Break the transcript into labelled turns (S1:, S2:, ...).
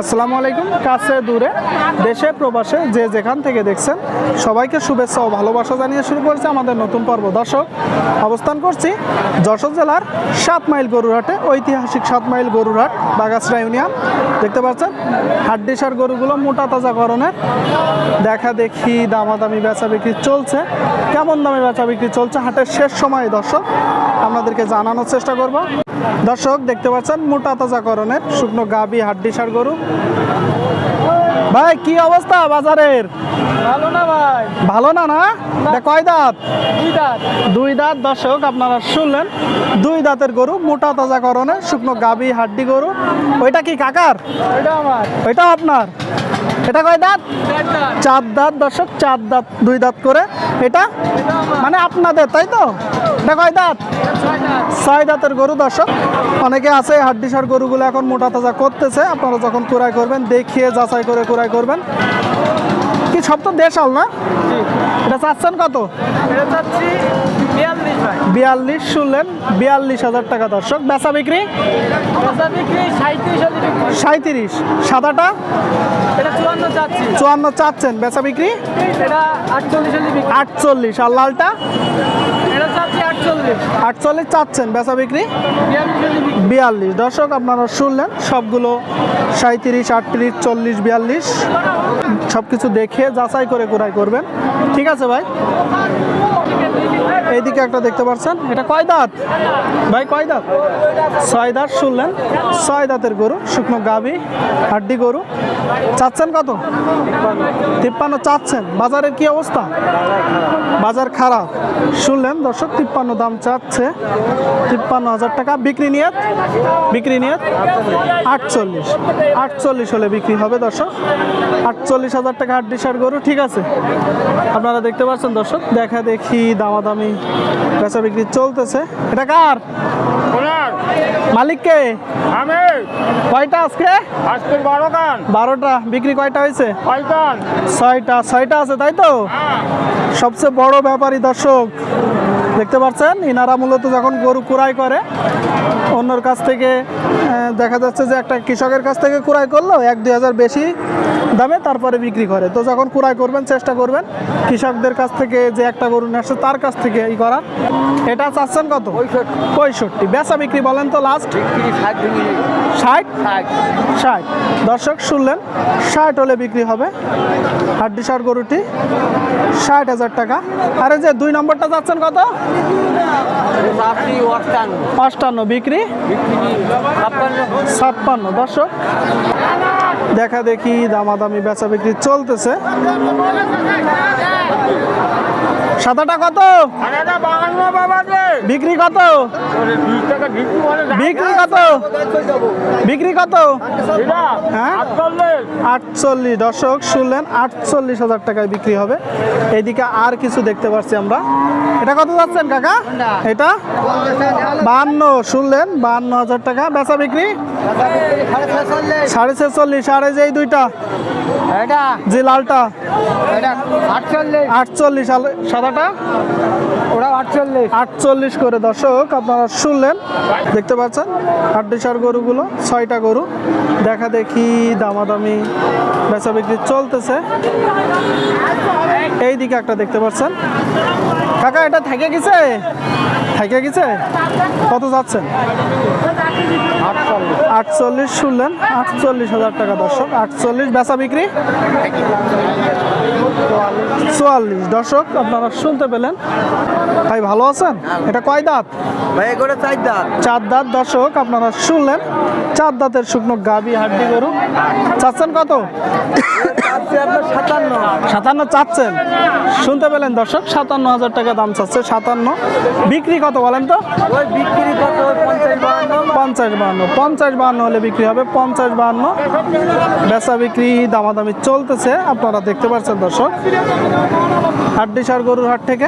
S1: আসসালামু আলাইকুম। কাছে, দূরে, দেশে, প্রবাসে, যে যেখান থেকে দেখছেন, সবাইকে শুভেচ্ছা ও ভালোবাসা জানিয়ে শুরু করেছে আমাদের নতুন পর্ব। দর্শক, অবস্থান করছি যশোর জেলার সাত মাইল গরুরহাটে, ঐতিহাসিক সাত মাইল গরুরহাট বাগাসরা ইউনিয়ন। দেখতে পাচ্ছেন, হাড্ডিসার গরুগুলো মোটা তাজা করণের দেখা দেখি দামাদামি, বেচা বিক্রি চলছে। কেমন দামে বেচা বিক্রি চলছে হাটের শেষ সময়ে, দর্শক, আপনাদেরকে জানানোর চেষ্টা করব। দর্শক, দেখতে পাচ্ছেন, মোটা তাজা করণের শুকনো গাবি, হাড্ডিসার গরু। ভাই কি অবস্থা বাজারের?
S2: ভালো না ভাই।
S1: ভালো না না? এটা কয় দাঁত?
S2: দুই দাঁত।
S1: দুই দাঁত দর্শক আপনারা শুনলেন। দুই দাঁতের গরু মোটা তাজা করণে শুকনো গাবি হাড্ডি গরু। ওইটা কি কাকার?
S2: ওইটা আমার।
S1: ওইটাও আপনার? এটা কয় দাঁত?
S2: চার দাঁত।
S1: দর্শক চার দাঁত দুই দাঁত করে। এটা মানে আপনাদের তাই তো? এটা কয় দাঁত?
S2: ছয়
S1: দাঁতের গরু দর্শক। অনেকে আছে হাড্ডিসার গরুগুলো এখন মোটা তাজা করতেছে। আপনারা যখন কুড়াই করবেন দেখিয়ে যাচাই করে কুড়াই করবেন। কি সব তো দেশাল না? এটা চাচ্ছেন কত?
S2: এটা চাচ্ছি বিয়াল্লিশ
S1: শুনলেন বিয়াল্লিশ হাজার টাকা দর্শক। বেচা বিক্রি?
S2: সাঁত্রিশ
S1: সাদাটা?
S2: এটা চুয়ান্ন চাচ্ছি।
S1: চুয়ান্ন চাচ্ছেন। বেচা বিক্রি?
S2: এটা আটচল্লিশ
S1: আর লালটা?
S2: এটা চাচ্ছি আটচল্লিশ।
S1: আটচল্লিশ চাচ্ছেন। বেচা বিক্রি।
S2: বিয়াল্লিশ।
S1: দর্শক, আপনারা শুনলেন সবগুলো সাঁত্রিশ আটত্রিশ, চল্লিশ, বিয়াল্লিশ। সব কিছু দেখে যাচাই করে কোরাই করবেন। ঠিক আছে ভাই? এইদিকে একটা দেখতে পাচ্ছেন, এটা কয় দাঁত? ভাই, কয় দাঁত? ছয় দাঁত শুনলেন। ছয় দাঁতের গরু, শুকনো গাভী, হাড্ডি গরু। চাচ্ছেন কত? তিপ্পান্ন চাচ্ছেন। বাজারের কি অবস্থা? বাজার খারাপ। শুনলেন দর্শক, তিপ্পান্ন দাম চাচ্ছে। তিপ্পান্ন হাজার টাকা বিক্রি নিয়ে বিক্রি নিয়ে আটচল্লিশ। আটচল্লিশ হলে বিক্রি হবে দর্শক। আটচল্লিশ হাজার টাকা হাড্ডি সার গরু, ঠিক আছে। আপনারা দেখতে পাচ্ছেন দর্শক, দেখা দেখি দামাদামি বেচা বিক্রি চলতেছে। এটা কার? মালিককে?
S3: আমি
S1: কয়টা আজকে?
S3: আজকে বারো গান
S1: বারোটা। বিক্রি কয়টা হয়েছে? ছয়টা। ছয়টা আছে তাই তো? সবচেয়ে বড় ব্যাপারী দর্শক দেখতে পাচ্ছেন? ইনারা মূলত যখন গরু কুড়াই করে অন্যর কাছ থেকে দেখা যাচ্ছে যে একটা কৃষকের কাছ থেকে কুড়াই করল। এক দুই হাজার বেশি দামে তারপরে বিক্রি করে। তো যখন কুড়াই করবেন চেষ্টা করবেন কৃষকদের কাছ থেকে যে একটা গরু নিয়ে আসছে তার কাছ থেকে ই করার। এটা চাচ্ছেন কত? পঁয়ষট্টি। বেচা বিক্রি বলেন তো লাস্ট ষাট ষাট? দর্শক শুনলেন? ষাট হলে বিক্রি হবে। হাড্ডি সার গরুটি ষাট হাজার টাকা। আরে যে দুই নম্বরটা যাচ্ছেন কত? অষ্টান্ন। বিক্রি। ছাপ্পান্ন। দর্শক দেখা দেখি দামাদামি বেচা বিক্রি চলতেছে। সাদাটা কত? বিক্রি কত?
S3: বিক্রি
S1: কত? বিক্রি কত? হ্যাঁ?
S3: আটচল্লিশ।
S1: দর্শক, শুনলেন, আটচল্লিশ হাজার টাকায় বিক্রি হবে। এইদিকে আর কিছু দেখতে পাচ্ছি আমরা। এটা কত যাচ্ছেন, কাকা? এটা বাহান্ন শুনলেন বাহান্ন হাজার টাকা। বেচা বিক্রি? সাড়ে ছেচল্লিশ। সাড়ে যে এই দুইটা
S2: এটা?
S1: যে লালটা
S2: এটা আটচল্লিশ।
S1: আটচল্লিশ আর সাদাটা?
S2: ওরা আটচল্লিশ।
S1: আটচল্লিশ করে দর্শক আপনারা শুনলেন দেখতে পাচ্ছেন হাড্ডিসার গরুগুলো ছয়টা গরু। দেখা দেখি দামাদামি বেচা বিক্রি চলতেছে। এই দিকে একটা দেখতে পাচ্ছেন। কাকা এটা থেকে গেছে? থেকে গেছে? কত যাচ্ছেন? আটচল্লিশ শুনলেন। আটচল্লিশ হাজার টাকা দর্শক। আটচল্লিশ বেচা বিক্রি? চুয়াল্লিশ। দর্শক, আপনারা শুনতে পেলেন। ভাই, ভালো আছেন? এটা কয় দাঁত?
S2: ভাই করে চার দাঁত।
S1: চার দাঁত দর্শক আপনারা শুনলেন। চার দাঁতের শুকনো গাবি হাড্ডি গরু। চাচ্ছেন কত?
S2: সাতান্ন।
S1: সাতান্ন চাচ্ছেন। শুনতে পেলেন দর্শক সাতান্ন হাজার টাকা দাম চাচ্ছে সাতান্ন। বিক্রি কত বলেন তো?
S2: ওই বিক্রি কত?
S1: পঞ্চাশ বাহান্ন। পঞ্চাশ বাহান্ন হলে বিক্রি হবে পঞ্চাশ বাহান্ন। বেচা বিক্রি দামাদামি চলতেছে আপনারা দেখতে পাচ্ছেন দর্শক। হাড্ডি সার গরুর হাট থেকে।